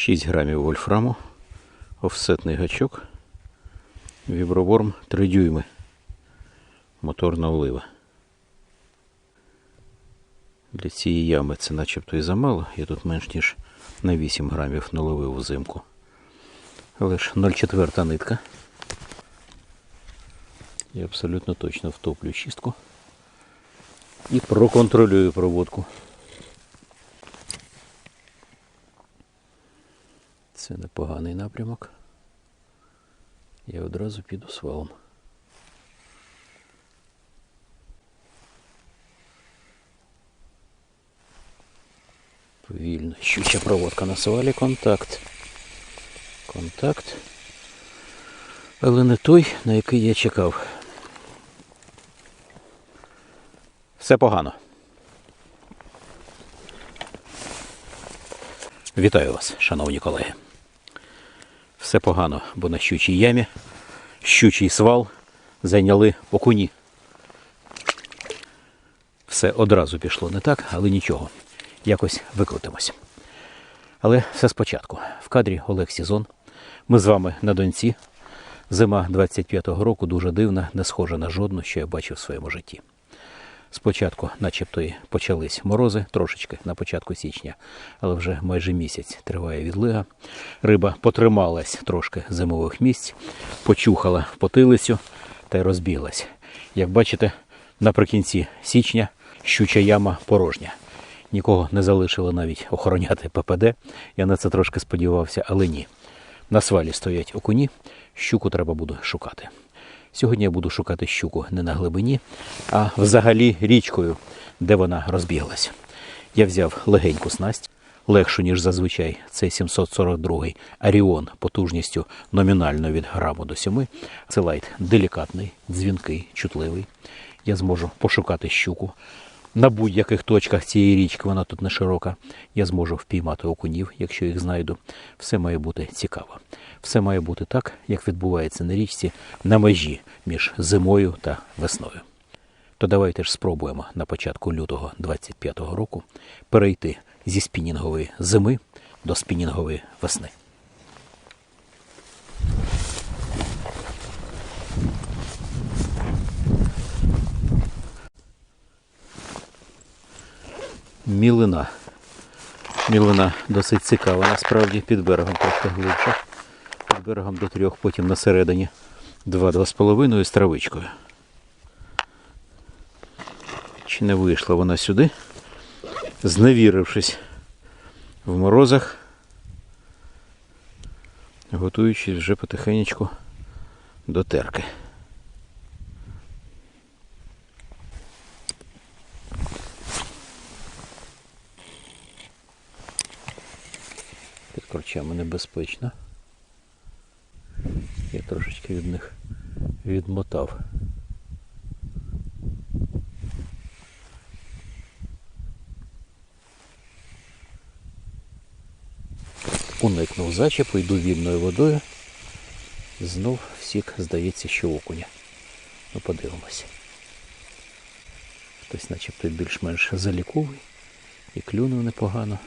6 грамів вольфраму, офсетний гачок, віброворм 3 дюйми, моторна олива. Для цієї ями це начебто і замало, я тут менш ніж на 8 грамів наловив взимку. Але ж 0,4 нитка. Я абсолютно точно втоплю чистку і проконтролюю проводку. Це непоганий напрямок. Я одразу піду свалом. Повільно. Щуча проводка на свалі. Контакт. Контакт. Але не той, на який я чекав. Все погано. Вітаю вас, шановні колеги. Все погано, бо на щучій ямі, щучий свал зайняли окуні. Все одразу пішло не так, але нічого. Якось викрутимось. Але все спочатку. В кадрі Олег Сізон. Ми з вами на донці. Зима 25-го року дуже дивна, не схожа на жодну, що я бачив в своєму житті. Спочатку, начебто, і почались морози трошечки на початку січня, але вже майже місяць триває відлига. Риба потрималась трошки зимових місць, почухала потилицю та й розбіглась. Як бачите, наприкінці січня щуча яма порожня. Нікого не залишили навіть охороняти ППД. Я на це трошки сподівався, але ні. На свалі стоять окуні, щуку треба буде шукати. Сьогодні я буду шукати щуку не на глибині, а взагалі річкою, де вона розбіглась. Я взяв легеньку снасть, легшу, ніж зазвичай. Це 742-й Аріон потужністю номінально від граму до 7. Це лайт делікатний, дзвінкий, чутливий. Я зможу пошукати щуку. На будь-яких точках цієї річки вона тут не широка. Я зможу впіймати окунів, якщо їх знайду. Все має бути цікаво. Все має бути так, як відбувається на річці на межі між зимою та весною. То давайте ж спробуємо на початку лютого 25-го року перейти зі спінінгової зими до спінінгової весни. Мілина. Мілина досить цікава, насправді під берегом трохи глибше. Під берегом до трьох, потім на середині два-два з половиною з травичкою. Чи не вийшла вона сюди, зневірившись в морозах, готуючись вже потихенечку до терки. Корчами небезпечно. Я трошечки від них відмотав. Уникнув зачепу, йду вільною водою. Знов сік, здається, що окуня. Ну, подивимося. Хтось начебто більш-менш заліковий і клюнув непогано.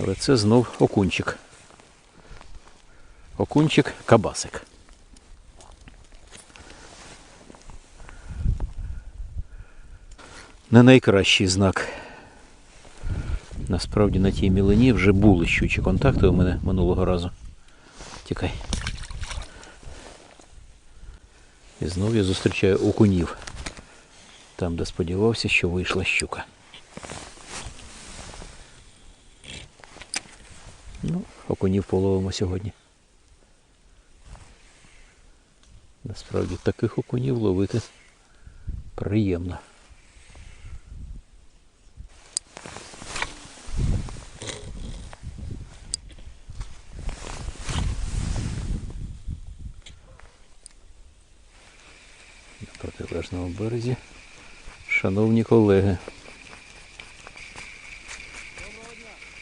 Але це знов окунчик. Окунчик кабасик. Не найкращий знак. Насправді на тій мілині вже були щучі контакти у мене минулого разу. Тікай. І знову я зустрічаю окунів. Там, де сподівався, що вийшла щука. Ну, окунів половимо сьогодні. Насправді таких окунів ловити приємно. На протилежному березі. Шановні колеги.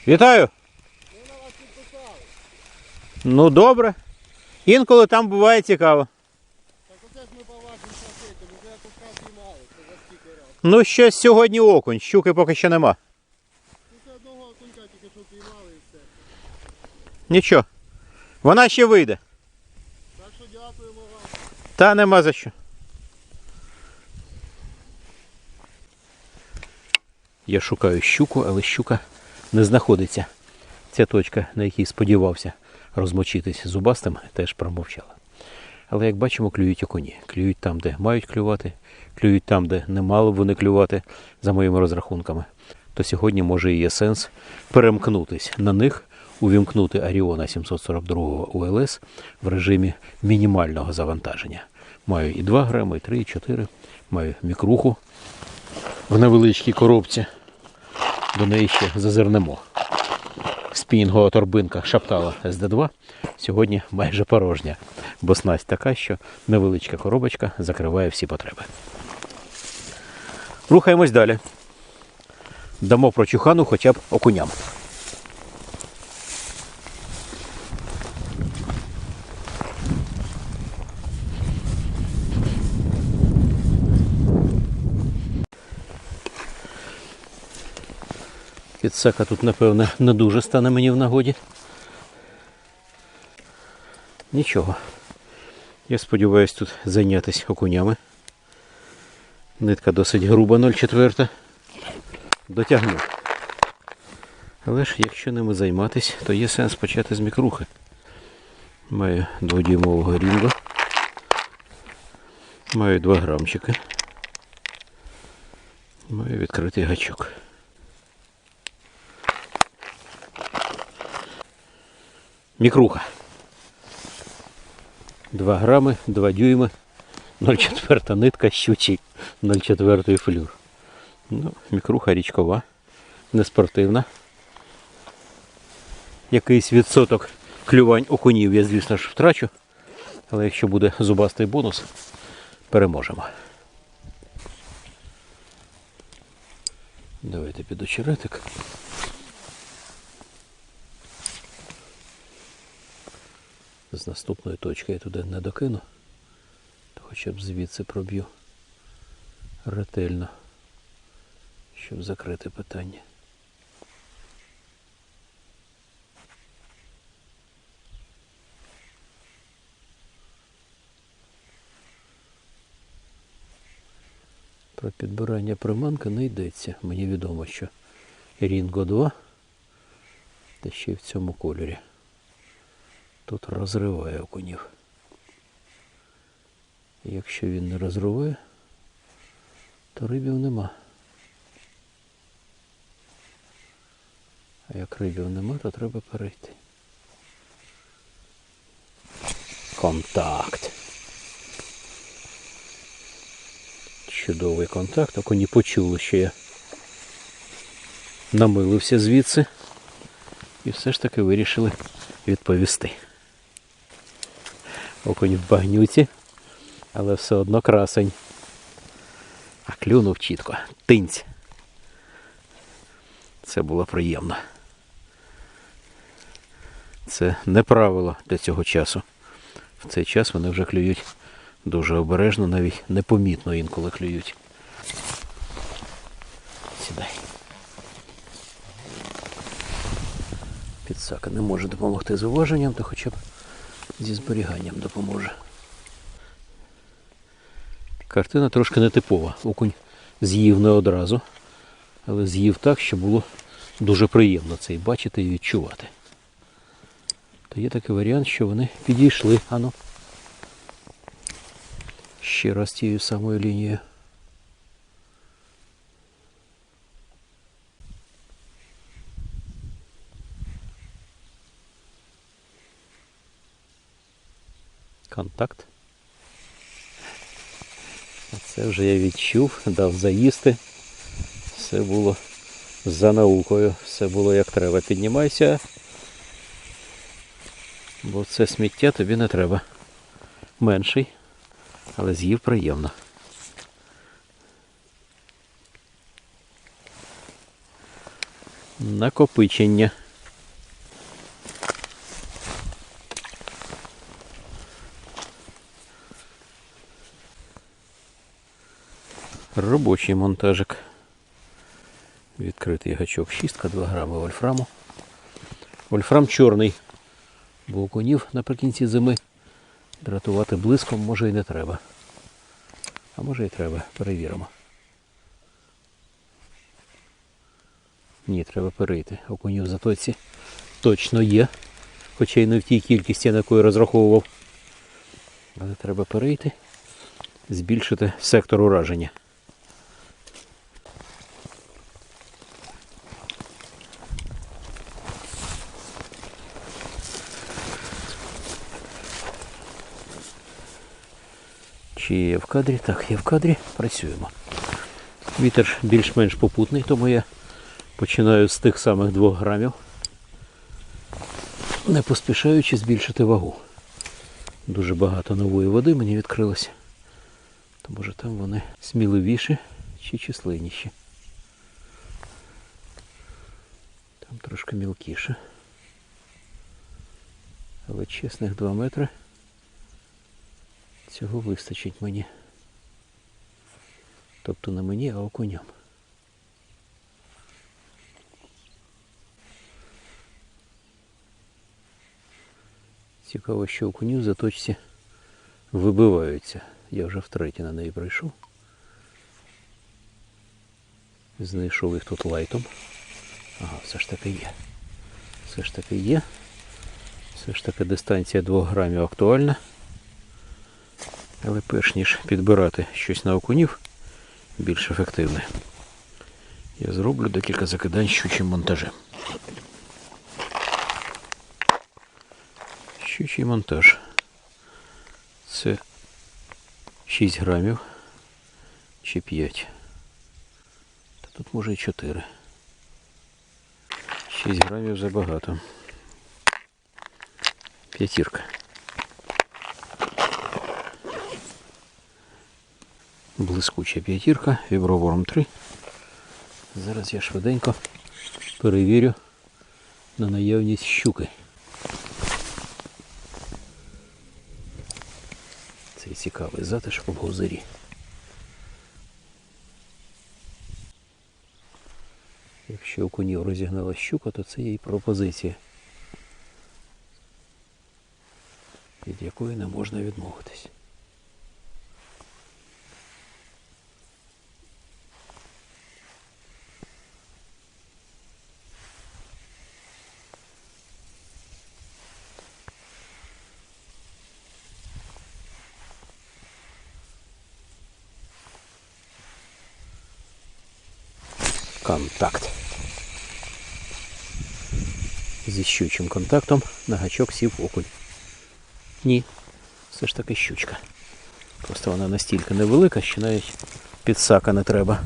Вітаю! Ну добре. Інколи там буває цікаво. Так оце ж ми поважні шапити, бо я тут каз мало, це за стільки раз. Ну щось сьогодні окунь, щуки поки ще нема. Це одного окунька тільки що піймали і все. Нічого. Вона ще вийде. Так що дякуємо вам. Та нема за що. Я шукаю щуку, але щука не знаходиться. Ця точка, на якій сподівався розмочитись зубастим, теж промовчала. Але як бачимо, клюють окуні. Клюють там, де мають клювати, клюють там, де не мали б вони клювати, за моїми розрахунками. То сьогодні може і є сенс перемкнутись на них, увімкнути Аріона 742 УЛС в режимі мінімального завантаження. Маю і 2 грами, і 3, і 4. Маю мікруху в невеличкій коробці. До неї ще зазирнемо. Спінгова торбинка шаптала СД2. Сьогодні майже порожня, бо снасть така, що невеличка коробочка закриває всі потреби. Рухаємось далі. Дамо прочухану хоча б окуням. Підсака тут, напевне, не дуже стане мені в нагоді. Нічого. Я сподіваюся тут зайнятися окунями. Нитка досить груба 0,4. Дотягну. Але ж якщо ними займатися, то є сенс почати з мікрухи. Маю дводюймового рінго. Маю 2 грамчики. Маю відкритий гачок. Мікруха. 2 грами, 2 дюйми, 0,4 нитка, щучий, 0,4 флюр. Ну, мікруха річкова, не спортивна. Якийсь відсоток клювань окунів я, звісно ж, втрачу. Але якщо буде зубастий бонус, переможемо. Давайте під очеретик. З наступної точки я туди не докину, то хоча б звідси проб'ю ретельно, щоб закрити питання. Про підбирання приманки не йдеться. Мені відомо, що Рінго 2 та ще й в цьому кольорі. Тут розриває окунів. Якщо він не розриває, то рибів нема. А як рибів нема, то треба перейти. Контакт. Чудовий контакт, окуні почули, що я намилився звідси. І все ж таки вирішили відповісти. Окунь в багнюці, але все одно красень. А клюнув чітко. Тинць. Це було приємно. Це не правило для цього часу. В цей час вони вже клюють дуже обережно, навіть непомітно інколи клюють. Сідай. Підсака не може допомогти з уваженням, то хоча б зі зберіганням допоможе. Картина трошки нетипова. Окунь з'їв не одразу, але з'їв так, що було дуже приємно це і бачити і відчувати. То є такий варіант, що вони підійшли. Ану. Ще раз тією самою лінією. Контакт. Це вже я відчув, дав заїсти. Все було за наукою, все було як треба. Піднімайся, бо це сміття тобі не треба. Менший, але з'їв приємно. Накопичення. Робочий монтажик. Відкритий гачок 6, 2 грами вольфраму. Вольфрам чорний. Бо окунів наприкінці зими дратувати блиском може і не треба. А може і треба, перевіримо. Ні, треба перейти. Окунів в затоці точно є. Хоча й не в тій кількості, на яку я розраховував. Але треба перейти, збільшити сектор ураження. Чи є в кадрі? Так, є в кадрі. Працюємо. Вітер більш-менш попутний, тому я починаю з тих самих 2 грамів, не поспішаючи збільшити вагу. Дуже багато нової води мені відкрилося. То може там вони сміливіші чи численніші. Там трошки мілкіше. Але чесних 2 метри. Цього вистачить мені. Тобто не мені, а окуням. Цікаво, що окунів в заточці вибиваються. Я вже втретє на неї прийшов. Знайшов їх тут лайтом. Ага, все ж таки є. Все ж таки є. Все ж таки дистанція 2 грамів актуальна. Але перш ніж підбирати щось на окунів більш ефективне, я зроблю декілька закидань щучим монтажем. Щучий монтаж. Це 6 грамів чи 5. Та тут може і 4. 6 грамів забагато. П'ятірка. Блискуча п'ятірка, віброворм 3. Зараз я швиденько перевірю на наявність щуки. Цей цікавий затишок в гозирі. Якщо у конів розігнала щука, то це її пропозиція, від якої не можна відмовитись. Контакт. Зі щучим контактом на гачок сів окунь. Ні, все ж таки щучка. Просто вона настільки невелика, що навіть підсака не треба.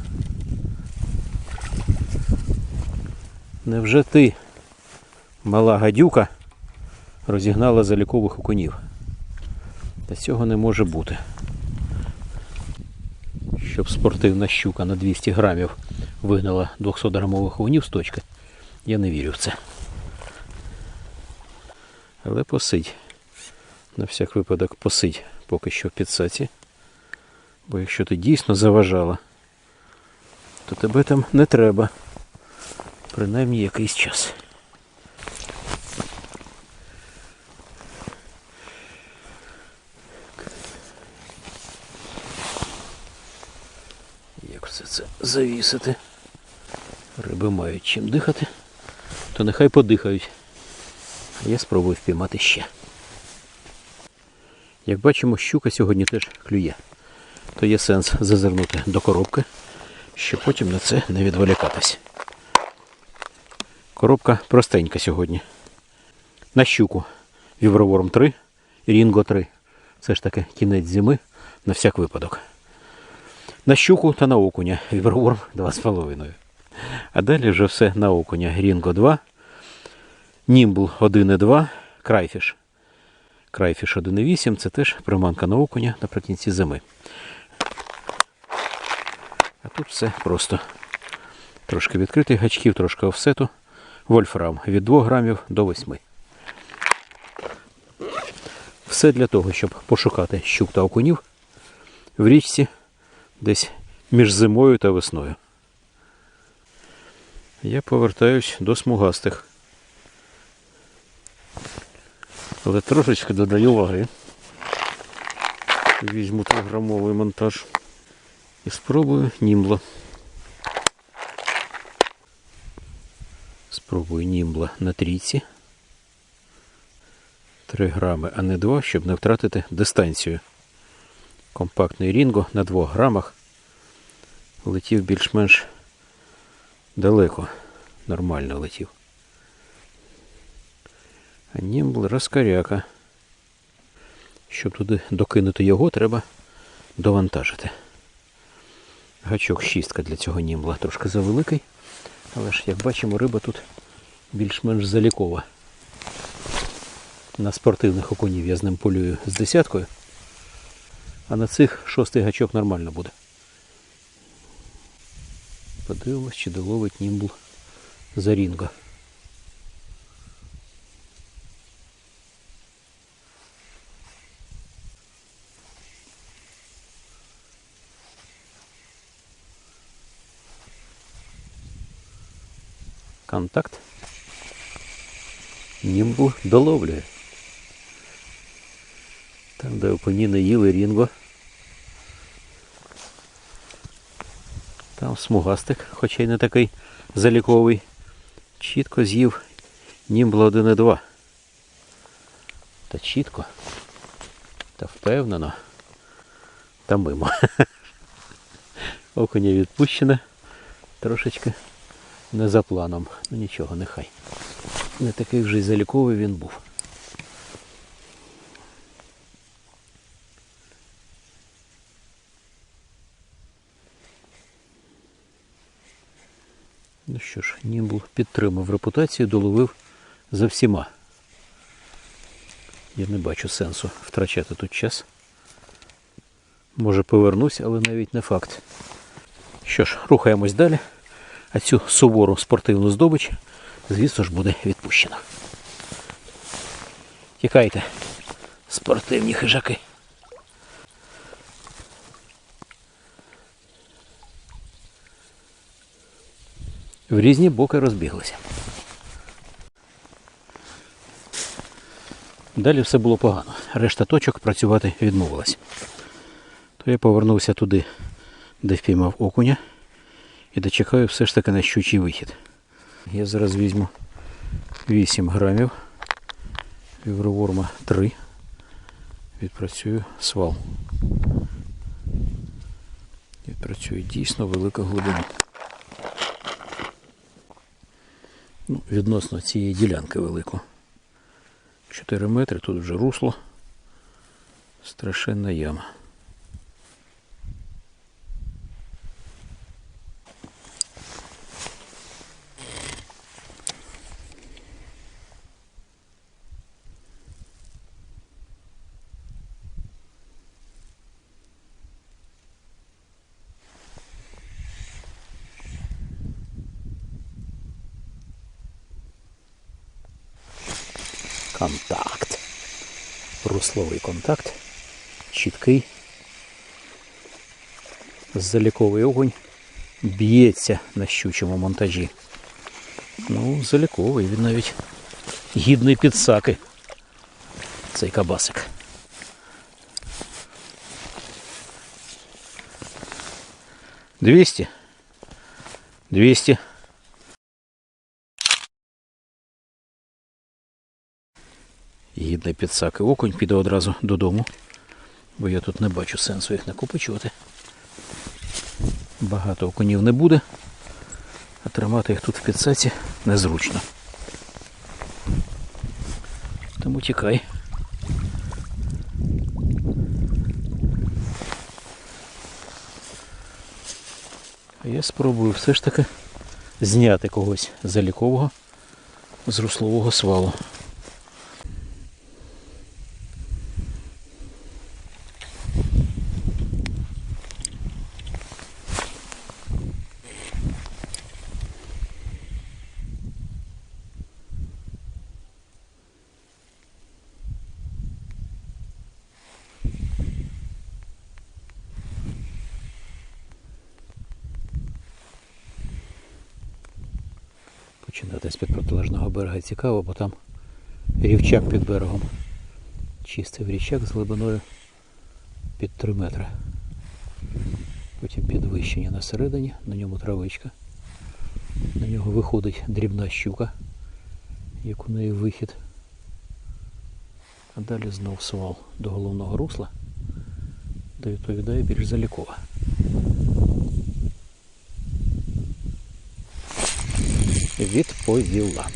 Невже ти, мала гадюка, розігнала залікових окунів? Та цього не може бути. Щоб спортивна щука на 200 грамів вигнала 200 грамових окунів з точки, я не вірю в це. Але посидь. На всяк випадок посидь поки що в підсаці. Бо якщо ти дійсно заважала, то тебе там не треба. Принаймні якийсь час. Як все це завісити? Риби мають чим дихати, то нехай подихають. Я спробую впіймати ще. Як бачимо, щука сьогодні теж клює. То є сенс зазирнути до коробки, щоб потім на це не відволікатись. Коробка простенька сьогодні. На щуку Віброворм 3 Рінго 3. Це ж таки кінець зими на всяк випадок. На щуку та на окуня Віброворм 2,5. А далі вже все на окуня Рінго 2, Німбл 1,2, Крайфіш. Крайфіш 1,8 це теж приманка на окуня наприкінці зими. А тут все просто. Трошки відкритих гачків, трошки офсету. Вольфрам від 2 грамів до 8. Все для того, щоб пошукати щук та окунів в річці десь між зимою та весною. Я повертаюсь до смугастих. Але трошечки додаю ваги. Візьму 3-грамовий монтаж і спробую німбло. Спробую німбла на трійці. 3 грами, а не 2, щоб не втратити дистанцію. Компактний рінго на 2 грамах летів більш-менш далеко. Нормально летів. А німбл розкаряка. Щоб туди докинути його, треба довантажити. Гачок шістка для цього німбла трошки завеликий. Але ж, як бачимо, риба тут більш-менш залікова. На спортивних окунів я з ним полюю з десяткою, а на цих шостий гачок нормально буде. Подивимось, чи доловить німбл за рінго. Контакт. Німбл доловлює. Там, де опиніни їли рінго. Там смугастик, хоча й не такий заліковий. Чітко з'їв німбла 1 і 2. Та чітко. Та впевнено. Та мимо. Окуня відпущене. Трошечки не за планом. Ну нічого, нехай. Не такий вже й заліковий він був. Ну що ж, Німбл підтримав репутацію, доловив за всіма. Я не бачу сенсу втрачати тут час. Може повернусь, але навіть не факт. Що ж, рухаємось далі. А цю сувору спортивну здобич, звісно ж, буде відпущено. Тікайте, спортивні хижаки. В різні боки розбіглися. Далі все було погано. Решта точок працювати відмовилась. То я повернувся туди, де впіймав окуня, і дочекаю все ж таки на щучий вихід. Я зараз візьму 8 грамів, вівроворма 3. Відпрацюю свал. Відпрацюю дійсно велика глибина. Ну, відносно цієї ділянки велико. 4 метри, тут вже русло. Страшенна яма. Контакт. Русловий контакт. Чіткий. Заліковий огонь б'ється на щучому монтажі. Ну, заліковий, він навіть гідний підсаки. Цей кабасик. Двісті. Двісті. Гідний підсаки окунь піде одразу додому, бо я тут не бачу сенсу їх накопичувати. Багато окунів не буде, а тримати їх тут в підсаці незручно. Тому тікай. Я спробую все ж таки зняти когось залікового з руслового свалу. Починати з під протилежного берега цікаво, бо там рівчак під берегом. Чистий річак з глибиною під 3 метри. Потім підвищення на середині, на ньому травичка. На нього виходить дрібна щука, як у неї вихід. А далі знов свал до головного русла, де відповідає більш залікова. Відповіла.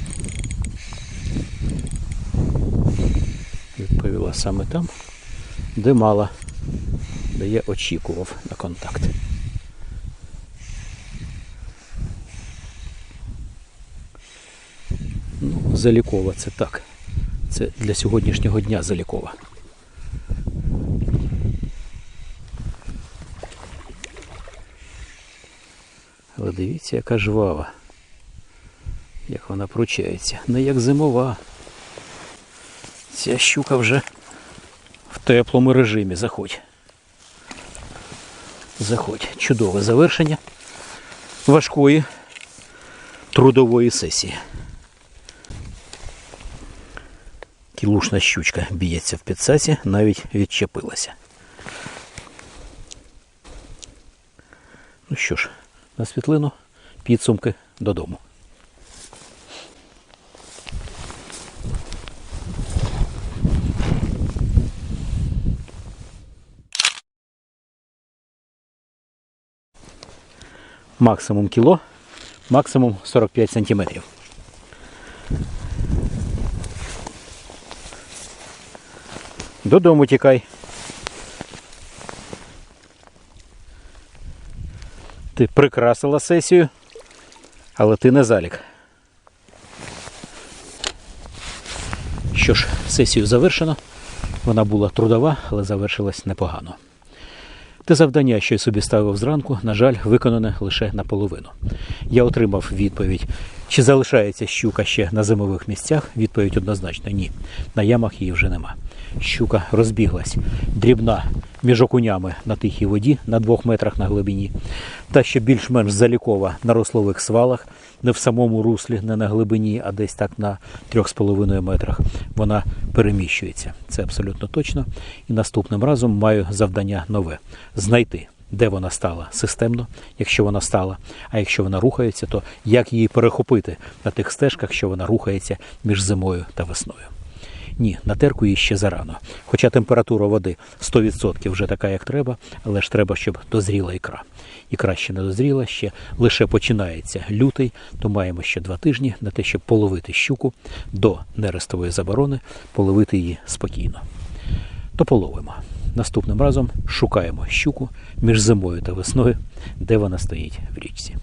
Відповіла саме там, де мала, де я очікував на контакт. Ну, залікова це так. Це для сьогоднішнього дня залікова. Але дивіться, яка жвава. Вона пручається. Не як зимова. Ця щука вже в теплому режимі. Заходь. Заходь. Чудове завершення важкої трудової сесії. Кілушна щучка б'ється в підсаці, навіть відчепилася. Ну що ж, на світлину підсумки додому. Максимум кіло, максимум 45 сантиметрів. Додому тікай. Ти прикрасила сесію, але ти не залік. Що ж, сесію завершено. Вона була трудова, але завершилась непогано. Те завдання, що я собі ставив зранку, на жаль, виконане лише наполовину. Я отримав відповідь, чи залишається щука ще на зимових місцях. Відповідь однозначно ні. На ямах її вже нема. Щука розбіглась дрібна між окунями на тихій воді на двох метрах на глибині, та ще більш-менш залікова на рослових свалах, не в самому руслі, не на глибині, а десь так на 3,5 метрах. Вона переміщується. Це абсолютно точно. І наступним разом маю завдання нове знайти. Де вона стала системно, якщо вона стала, а якщо вона рухається, то як її перехопити на тих стежках, що вона рухається між зимою та весною. Ні, на терку її ще зарано. Хоча температура води 100% вже така, як треба, але ж треба, щоб дозріла ікра. Ікра ще не дозріла, ще лише починається лютий, то маємо ще два тижні на те, щоб половити щуку до нерестової заборони, половити її спокійно. То половимо. Наступним разом шукаємо щуку між зимою та весною, де вона стоїть в річці.